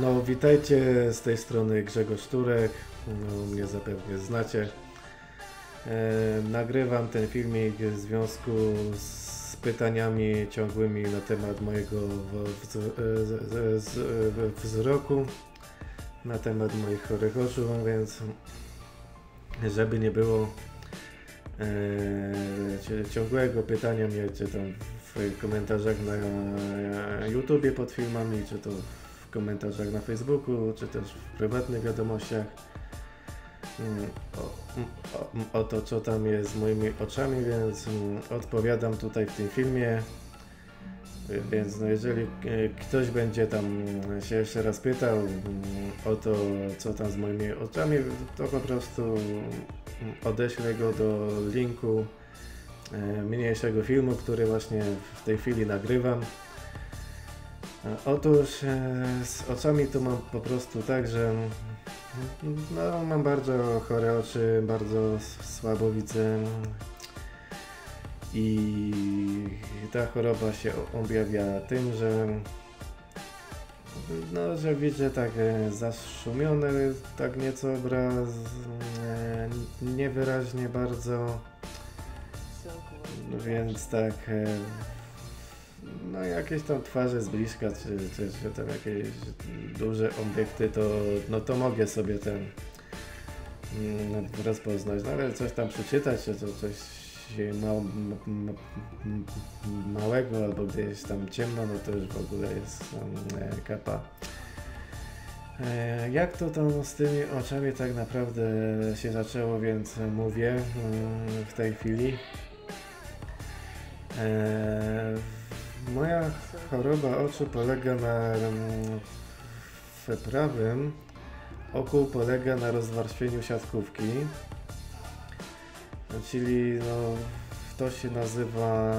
No, witajcie z tej strony Grzegorz Turek. No, mnie zapewne znacie. E, nagrywam ten filmik w związku z pytaniami ciągłymi na temat mojego z, z, wzroku, na temat moich chorych oczu, więc żeby nie było e, ciągłego pytania mnie, czy tam w komentarzach na YouTubie pod filmami, czy to komentarzach na Facebooku, czy też w prywatnych wiadomościach mm, o, mm, o, to, co tam jest z moimi oczami, więc mm, odpowiadam tutaj w tym filmie. Więc no jeżeli e, ktoś będzie tam się jeszcze raz pytał o to, co tam z moimi oczami, to po prostu odeślę go do linku e, mniejszego filmu, który właśnie w tej chwili nagrywam. Otóż e, z oczami to mam po prostu tak, że no, mam bardzo chore oczy, bardzo słabo widzę i ta choroba się objawia tym, że no, że widzę tak e, zaszumione, tak nieco obraz, e, niewyraźnie bardzo, więc tak no jakieś tam twarze z bliska, czy, czy, czy tam jakieś duże obiekty, to, no to mogę sobie ten mm, rozpoznać, no ale coś tam przeczytać, czy to coś ma, ma, małego albo gdzieś tam ciemno, no to już w ogóle jest um, kapa. E, jak to tam z tymi oczami tak naprawdę się zaczęło, więc mówię mm, w tej chwili. E, Moja choroba oczu polega na w prawym oku polega na rozwarstwieniu siatkówki, czyli no, to się nazywa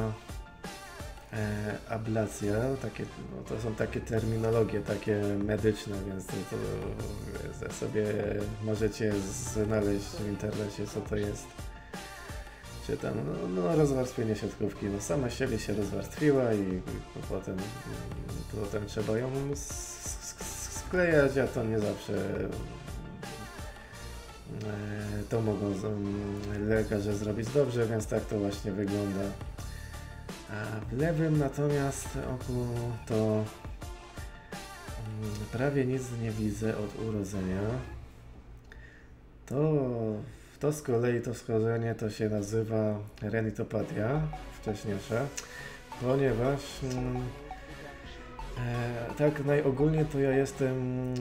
e, ablacja, takie, no, to są takie terminologie, takie medyczne, więc to, to sobie możecie znaleźć w internecie co to jest czy tam, no, no rozwarstwienie siatkówki, no sama siebie się rozwarstwiła i, i potem, potem trzeba ją sklejać, a to nie zawsze e, to mogą lekarze zrobić dobrze, więc tak to właśnie wygląda. A w lewym natomiast oku to mm, prawie nic nie widzę od urodzenia. To to z kolei to schorzenie to się nazywa renitopatia wcześniejsza, ponieważ mm, e, tak najogólniej to ja jestem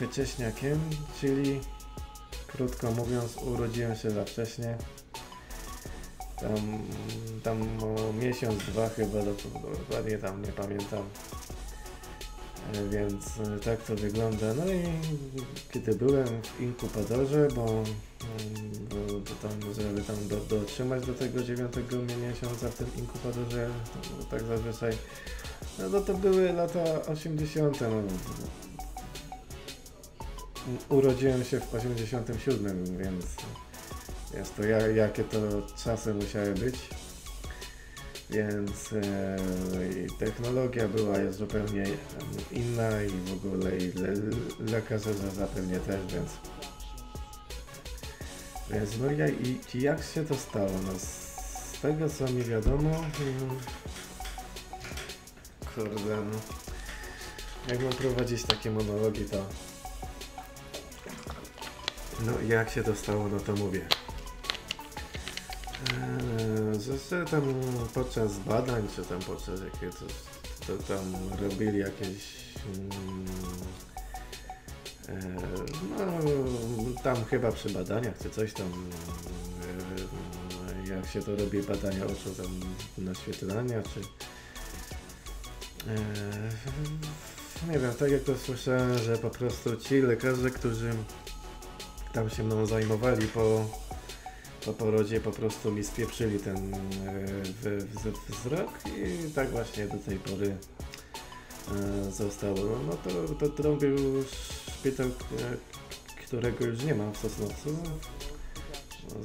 wcześniakiem, czyli krótko mówiąc urodziłem się za wcześnie. Tam, tam o miesiąc, dwa chyba, dokładnie tam nie pamiętam. E, więc e, tak to wygląda. No i kiedy byłem w inkubatorze, bo bo tam, żeby tam do, dotrzymać do tego dziewiątego miesiąca w tym inkubatorze, to, tak zazwyczaj, no to, to były lata 80. No. Urodziłem się w 87, więc jest to ja, jakie to czasy musiały być. Więc e, technologia była jest zupełnie inna i w ogóle i le, lekarze zapewnie też, więc więc no i, jak się to stało? No z tego co mi wiadomo, hmm, kurde no, jak mam prowadzić takie monologi to no jak się to stało, no to mówię. Eee, tam podczas badań, czy tam podczas jakiego to, to tam robili jakieś mm, no, tam chyba przy badaniach czy coś tam, jak się to robi badania oczu tam naświetlania, czy nie wiem, tak jak to słyszałem, że po prostu ci lekarze, którzy tam się mną zajmowali po, po porodzie po prostu mi spieprzyli ten wzrok i tak właśnie do tej pory zostało. No to, to, to był szpital, e, którego już nie ma w Sosnowcu.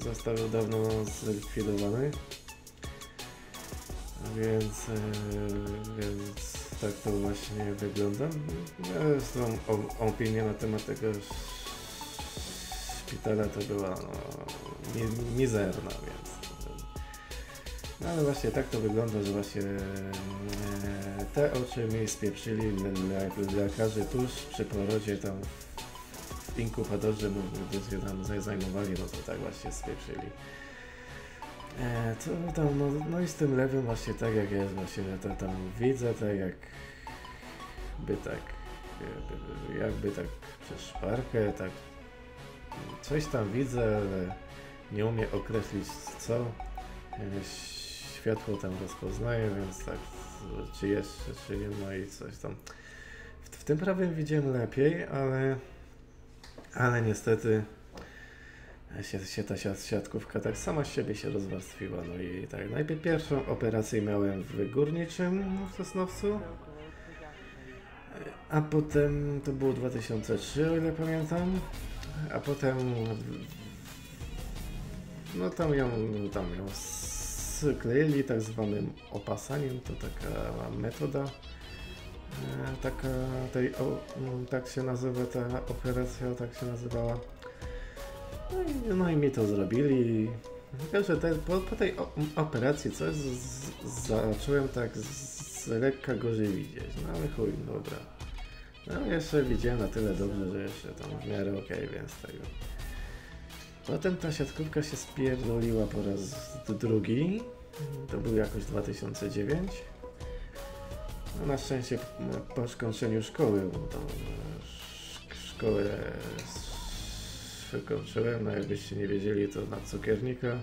Został dawno zlikwidowany. Więc, e, więc tak to właśnie wygląda. Zresztą opinia na temat tego szpitala to była no, mi, mizerna, więc no ale właśnie tak to wygląda, że właśnie e, te oczy mi spieprzyli lekarze tuż przy porodzie tam w inkubatorze, gdy się tam zajmowali, no to tak właśnie spieprzyli. E, to tam, no, no i z tym lewym właśnie tak jak jest, właśnie to tam widzę, tak jak by tak, jakby tak przez szparkę, tak coś tam widzę, ale nie umiem określić co. E, światło tam rozpoznaję, więc tak, czy jest, czy nie ma i coś tam. W, w tym prawym widziałem lepiej, ale, ale niestety się, się ta siatkówka tak sama z siebie się rozwarstwiła. No i tak, najpierw pierwszą operację miałem w Górniczym w Sosnowcu, a potem, to było 2003 o ile pamiętam, a potem no tam ją, tam ją skleili tak zwanym opasaniem, to taka metoda, e, taka, tej, o, tak się nazywa ta operacja, tak się nazywała. No i, no i mi to zrobili. Tylko, że te, po, po, tej operacji coś z, z, zacząłem tak z, z lekka gorzej widzieć. No ale chuj, dobra. No jeszcze widziałem na tyle dobrze, że jeszcze tam w miarę okej, okay, więc tego. Potem ta siatkówka się spierdoliła po raz drugi. To był jakoś 2009. No na szczęście po skończeniu szkoły, bo to szkołę skończyłem, no jakbyście nie wiedzieli, to na cukiernika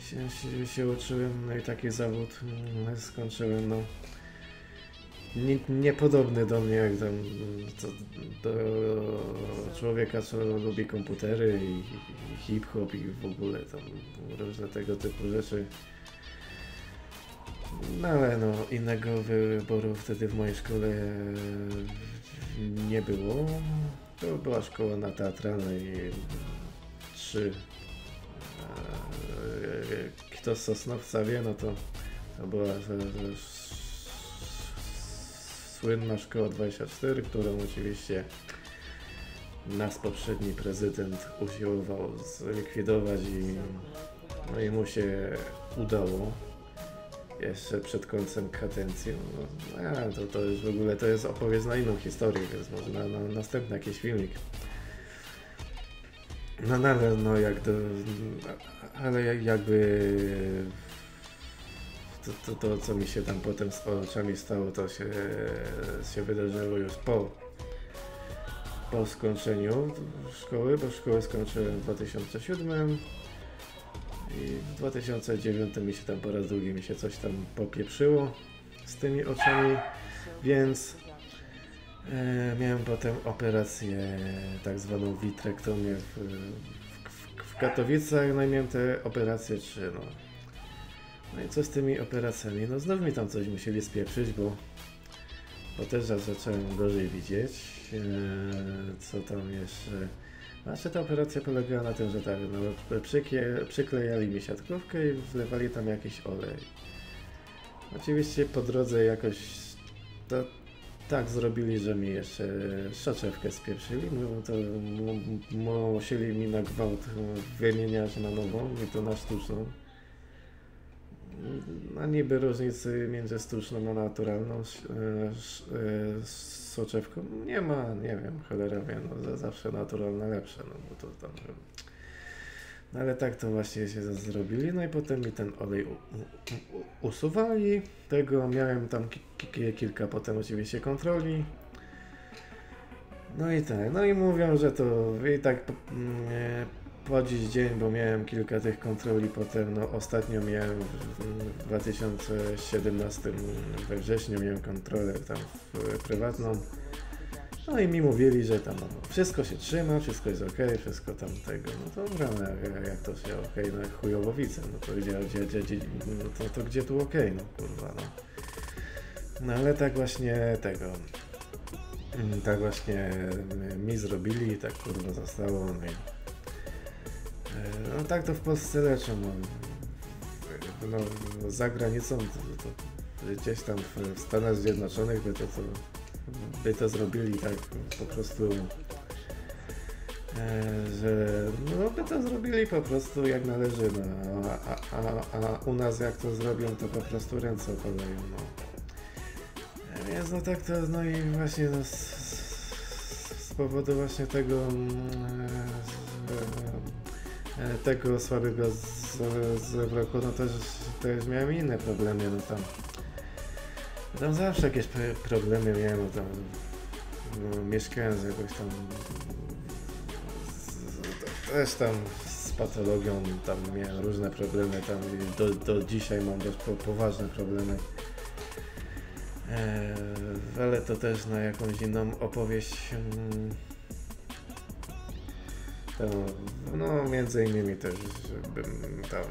się, się, się uczyłem, no i taki zawód mm, skończyłem, no nie, niepodobny do mnie, jak tam to, do człowieka, co lubi komputery i, i hip-hop i w ogóle tam różne tego typu rzeczy. No ale no, innego wyboru wtedy w mojej szkole nie było. To była szkoła na teatralnej trzy. Kto z Sosnowca wie, no to, to była słynna szkoła 24, którą oczywiście nas poprzedni prezydent usiłował zlikwidować i, no i mu się udało jeszcze przed końcem kadencji. No, no, to, to już w ogóle to jest opowieść na inną historię, więc może na, na następny jakiś filmik. No, no ale no jak do, ale jakby to, to, to, co mi się tam potem z oczami stało, to się, się wydarzyło już po, po skończeniu szkoły, bo szkołę skończyłem w 2007 i w 2009 mi się tam po raz drugi mi się coś tam popieprzyło z tymi oczami, więc e, miałem potem operację tak zwaną vitrektomię w, w, w Katowicach, no i miałem te operacje trzy, no. No i co z tymi operacjami? No znów mi tam coś musieli spieprzyć, bo, bo też zacząłem gorzej widzieć. E, co tam jeszcze? Znaczy ta operacja polegała na tym, że tak, no, przyklejali mi siatkówkę i wlewali tam jakiś olej. Oczywiście po drodze jakoś to tak zrobili, że mi jeszcze soczewkę spieprzyli. No to musieli mi na gwałt wymieniać na nową i to na sztuczną. No niby różnicy między sztuczną a naturalną e, soczewką? Nie ma, nie wiem, cholera wie, no zawsze naturalna lepsza, no bo to tam... No ale tak to właśnie się zrobili, no i potem mi ten olej usuwali, tego miałem tam kilka potem oczywiście kontroli, no i tak, no i mówią, że to i tak mm, po dziś dzień, bo miałem kilka tych kontroli potem, no ostatnio miałem w 2017 we wrześniu miałem kontrolę tam prywatną. No i mi mówili, że tam no, wszystko się trzyma, wszystko jest ok, wszystko tam tego, no dobra, no, jak, jak to się ok, no jak chujowo no to gdzie, gdzie, gdzie, no to, to gdzie tu ok, no kurwa, no. No ale tak właśnie tego, mm, tak właśnie mi zrobili tak kurwa zostało, no i E, no tak to w Polsce leczą. No, no za granicą to, to gdzieś tam w, Stanach Zjednoczonych by to, to, by to zrobili tak po prostu e, że no by to zrobili po prostu jak należy, no, a, a, a u nas jak to zrobią, to po prostu ręce opadają, no. E, Więc no tak to, no i właśnie no, z, z powodu właśnie tego mm, e, e, tego słabego z- zwrotu, no też, też miałem inne problemy, no tam tam zawsze jakieś problemy miałem, no tam no, mieszkałem z jakoś tam z, też tam z patologią, tam miałem różne problemy, tam do, do dzisiaj mam dość po, poważne problemy. Eee, ale to też na jakąś inną opowieść. mm, To, no, między innymi też bym tam,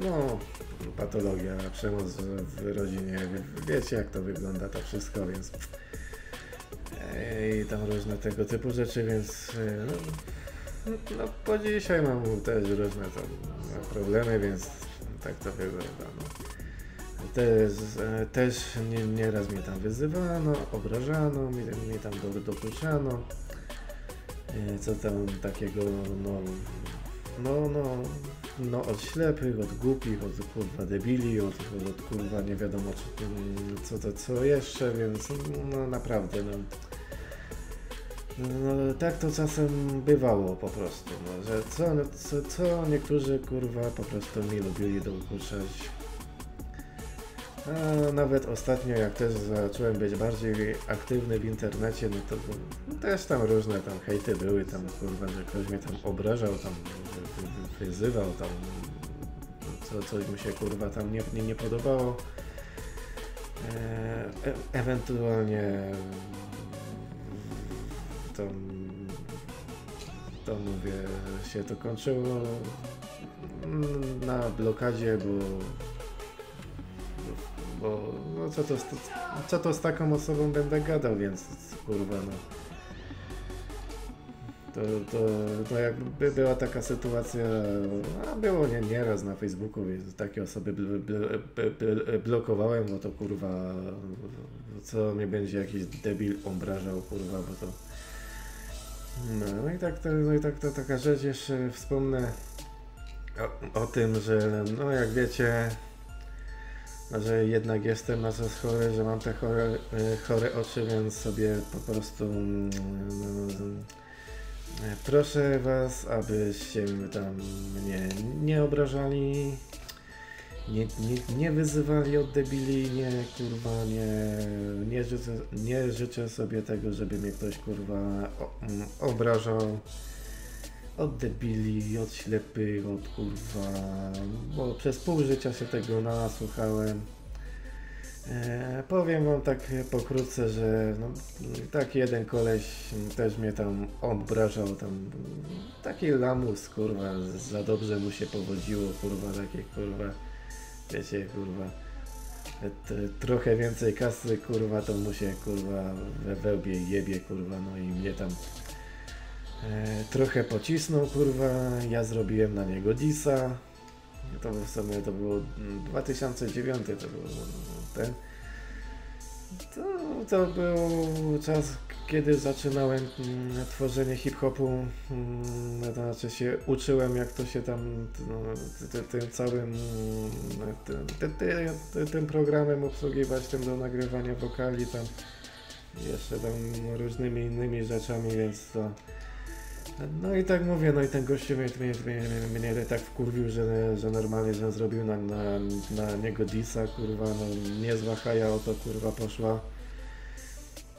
no, patologia, przemoc w rodzinie, wie- wiecie jak to wygląda to wszystko, więc i tam różne tego typu rzeczy, więc no, no po dzisiaj mam też różne tam no, problemy, więc tak to wygląda. No. Też, e, też nie, nieraz mnie tam wyzywano, obrażano, mi, tam do, dokuczano. E, Co tam takiego, no, no, no, no od ślepych, od głupich, od kurwa debili, od, od kurwa nie wiadomo czy, co to co jeszcze, więc no naprawdę, no, no tak to czasem bywało po prostu, no, że co, co, co niektórzy kurwa po prostu mi lubili dokuczać. A nawet ostatnio, jak też zacząłem być bardziej aktywny w internecie, no to no, też tam różne tam hejty były, tam kurwa, że ktoś mnie tam obrażał, tam wyzywał, tam co, coś mu się kurwa tam nie, nie, nie podobało. E, ewentualnie to, to mówię, się to kończyło na blokadzie, bo bo no co, to, co to z taką osobą będę gadał, więc kurwa no. To, to, to jakby była taka sytuacja, a było nie, nieraz na Facebooku, więc takie osoby bl, bl, bl, bl, blokowałem, bo to kurwa, co mnie będzie jakiś debil obrażał, kurwa, bo to... No, no i tak to, no i tak to taka rzecz jeszcze wspomnę o, o tym, że no jak wiecie, że jednak jestem na coś chory, że mam te chore, e, chore oczy, więc sobie po prostu mm, e, proszę was, abyście tam mnie nie obrażali, nie, nie, nie wyzywali od debili, nie kurwa, nie, nie, życzę, nie życzę sobie tego, żeby mnie ktoś kurwa mm, obrażał od debili, od ślepych, od kurwa, bo przez pół życia się tego nasłuchałem. E, powiem wam tak pokrótce, że no, taki jeden koleś też mnie tam obrażał, tam taki lamus, kurwa, za dobrze mu się powodziło, kurwa, takie kurwa, wiecie, kurwa, t, trochę więcej kasy, kurwa, to mu się, kurwa, we wełbie jebie, kurwa, no i mnie tam E, trochę pocisnął, kurwa, ja zrobiłem na niego disa. To w sumie to było mm, 2009, to był ten. To, to był czas, kiedy zaczynałem mm, tworzenie hip-hopu. Mm, to znaczy się uczyłem, jak to się tam no, ty- ty- tym całym mm, tym, ty- ty- ty- tym programem obsługiwać, tym do nagrywania wokali, tam jeszcze tam różnymi innymi rzeczami, więc to no i tak mówię, no i ten gościu mnie, mnie, mnie, mnie tak wkurwił, że, że normalnie, że zrobił na, na, na niego disa, kurwa, no niezła haja o to, kurwa, poszła.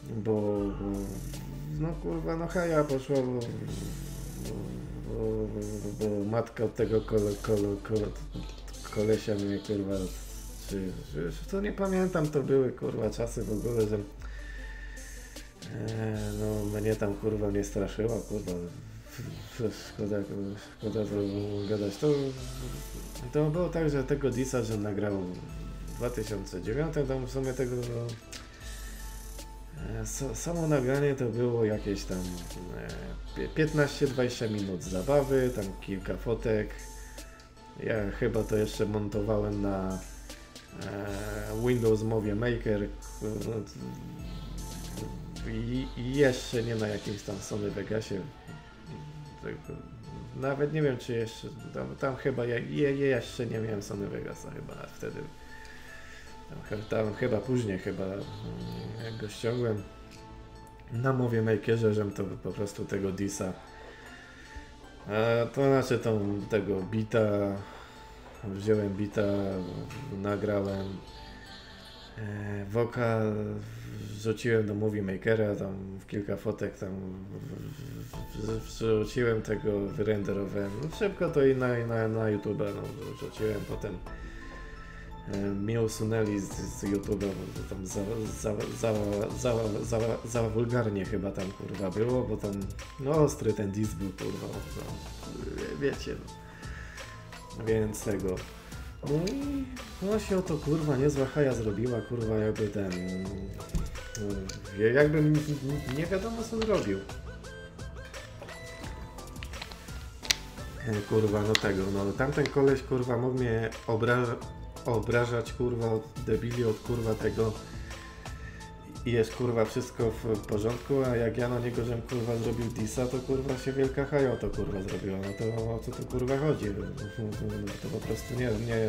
Bo, bo no kurwa, no haja poszła, bo, bo, bo, bo matka od tego kole, kole, kole, kolesia mnie, kurwa, czy, czy, to nie pamiętam, to były, kurwa, czasy w ogóle, że E, No, mnie tam kurwa nie straszyła, kurwa. Szkoda, szkoda gadać. To, to było tak, że tego Disa, że nagrał w 2009, tam w sumie tego no, e, sa- samo nagranie to było jakieś tam e, pie- 15-20 minut zabawy, tam kilka fotek. Ja chyba to jeszcze montowałem na e, Windows Movie Maker i jeszcze nie na jakimś tam Sony Vegasie. Nawet nie wiem, czy jeszcze, tam, tam chyba, je, je, jeszcze nie miałem Sony Vegasa chyba wtedy. Tam, tam chyba później, chyba mm, jak go ściągłem na Movie Makerze, żem to po prostu tego Disa a to znaczy tą, tego bita, wziąłem bita, nagrałem wokal, wrzuciłem do Movie Makera, tam w kilka fotek tam wrzuciłem tego, wyrenderowałem. No szybko to i na, na, na YouTube no, wrzuciłem potem e, mnie usunęli z, z YouTube'a, bo tam za, za, za, za, za, za, wulgarnie chyba tam kurwa było, bo tam no ostry ten disk był kurwa, no, wiecie no. Więc tego. No i no się oto kurwa niezła haja zrobiła, kurwa jakby ten... No, jakbym nie wiadomo co zrobił. Kurwa, no tego, no tamten koleś kurwa mógł mnie obrażać obrażać kurwa od debili, od kurwa tego i jest kurwa wszystko w porządku, a jak ja na niego żem kurwa zrobił disa, to kurwa się wielka to kurwa zrobiła. No to o co tu kurwa chodzi? To po prostu nie, nie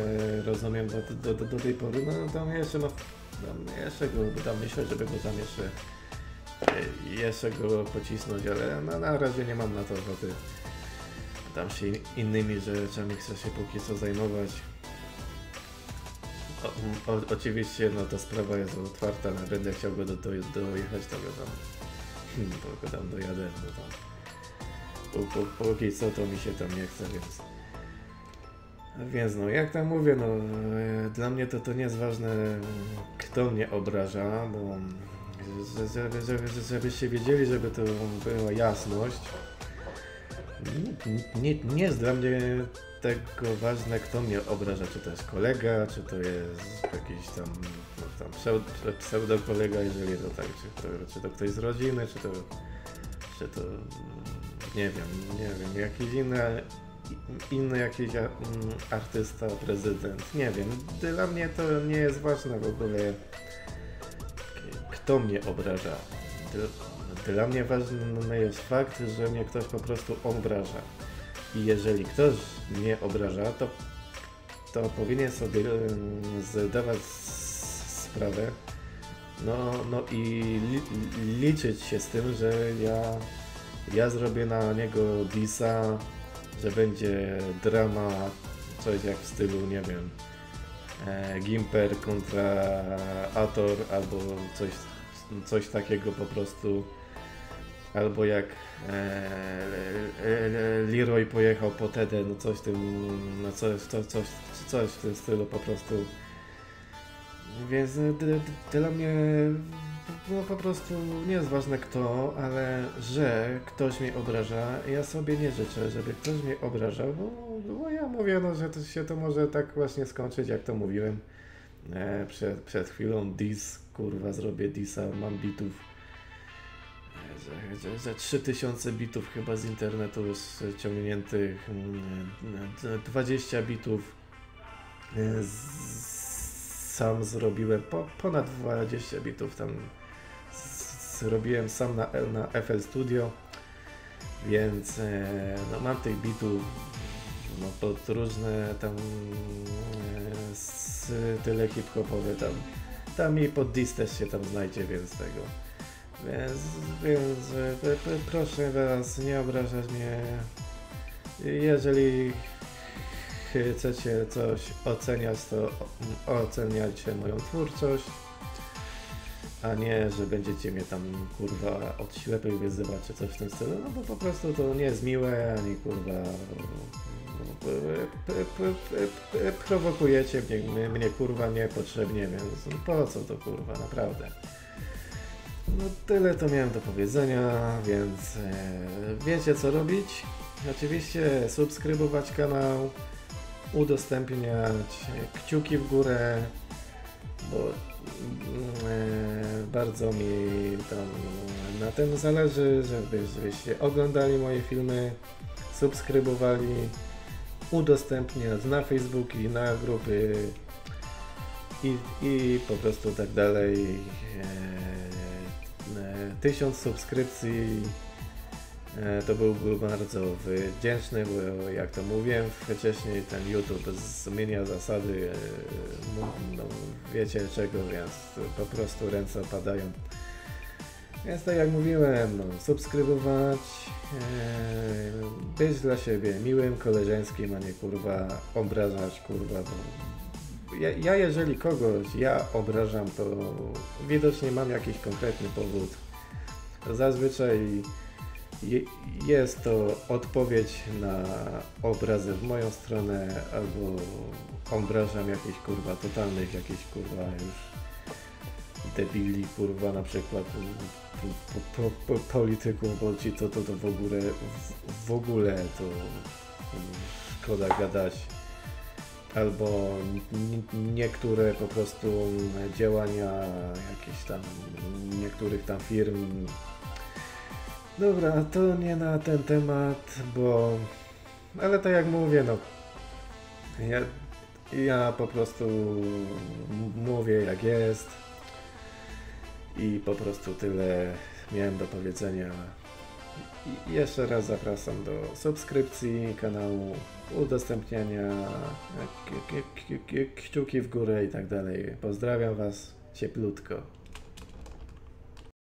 rozumiem do, do, do, tej pory. No tam jeszcze no, tam jeszcze go, tam myślę, żeby go tam jeszcze jeszcze go pocisnąć, ale na, na razie nie mam na to ochoty tam się innymi rzeczami chcę się póki co zajmować. O, oczywiście no ta sprawa jest otwarta, ale będę chciał go do, do, dojechać, to go tam, hmm, to go tam dojadę, no tam. Po, po, póki co to mi się tam nie chce, więc... Więc no, jak tam mówię, no e, dla mnie to, to nie jest ważne, kto mnie obraża, bo żeby, żeby, żebyście wiedzieli, żeby to była jasność, nie, nie jest dla mnie tego ważne, kto mnie obraża, czy to jest kolega, czy to jest jakiś tam, no, tam pseudo, pseudo kolega, jeżeli to tak, czy to, czy to ktoś z rodziny, czy to, czy to nie wiem, nie wiem, jakiś inny, inny jakiś artysta, prezydent, nie wiem. Dla mnie to nie jest ważne w ogóle, kto mnie obraża. Dla mnie ważny jest fakt, że mnie ktoś po prostu obraża. I jeżeli ktoś mnie obraża, to, to powinien sobie zdawać sprawę, no, no i li, liczyć się z tym, że ja, ja zrobię na niego disa, że będzie drama, coś jak w stylu, nie wiem, e, Gimper kontra Ator albo coś, coś takiego po prostu albo jak e, e, Leroy pojechał po Tedę, no coś w tym, no coś, coś, coś, coś w tym stylu po prostu. Więc dla mnie no po prostu nie jest ważne kto, ale że ktoś mnie obraża, ja sobie nie życzę, żeby ktoś mnie obrażał, bo, bo ja mówię, no, że to się to może tak właśnie skończyć, jak to mówiłem e, przed, przed chwilą, dis, kurwa, zrobię disa, mam bitów że, że 3000 bitów chyba z internetu jest ciągniętych, 20 mm, bitów e, sam zrobiłem, po, ponad 20 bitów tam zrobiłem sam na, na FL Studio, więc e, no, mam tych bitów no, pod różne tam e, style hip-hopowe tam, tam i pod dis też się tam znajdzie, więc tego więc, więc proszę Was, nie obrażać mnie. Jeżeli chcecie coś oceniać, to oceniajcie moją twórczość, a nie, że będziecie mnie tam kurwa od ślepej wyzywać czy coś w tym stylu, no bo po prostu to nie jest miłe, ani kurwa prowokujecie mnie, mnie kurwa niepotrzebnie, więc po co to kurwa, naprawdę. No tyle to miałem do powiedzenia, więc e, wiecie co robić. Oczywiście subskrybować kanał, udostępniać kciuki w górę, bo mm, e, bardzo mi tam na tym zależy, żebyście oglądali moje filmy, subskrybowali, udostępniać na Facebooki, na grupy i, i po prostu tak dalej. E, e, tysiąc subskrypcji e, to byłby bardzo wdzięczny, bo jak to mówiłem wcześniej, ten YouTube zmienia zasady, e, no, no, wiecie czego, więc po prostu ręce padają. Więc tak jak mówiłem, no, subskrybować, e, być dla siebie miłym, koleżeńskim, a nie kurwa obrażać, kurwa, bo ja, ja jeżeli kogoś ja obrażam, to widocznie mam jakiś konkretny powód. Zazwyczaj je, jest to odpowiedź na obrazy w moją stronę, albo obrażam jakichś kurwa totalnych, jakichś kurwa już debili, kurwa na przykład po, po, po, polityków, bo ci to, to, to w ogóle w, w ogóle to szkoda gadać albo niektóre po prostu działania jakichś tam niektórych tam firm. Dobra, to nie na ten temat, bo ale tak jak mówię, no ja, ja po prostu mówię jak jest i po prostu tyle miałem do powiedzenia. Jeszcze raz zapraszam do subskrypcji kanału, udostępniania, kciuki w górę i tak dalej. Pozdrawiam Was cieplutko.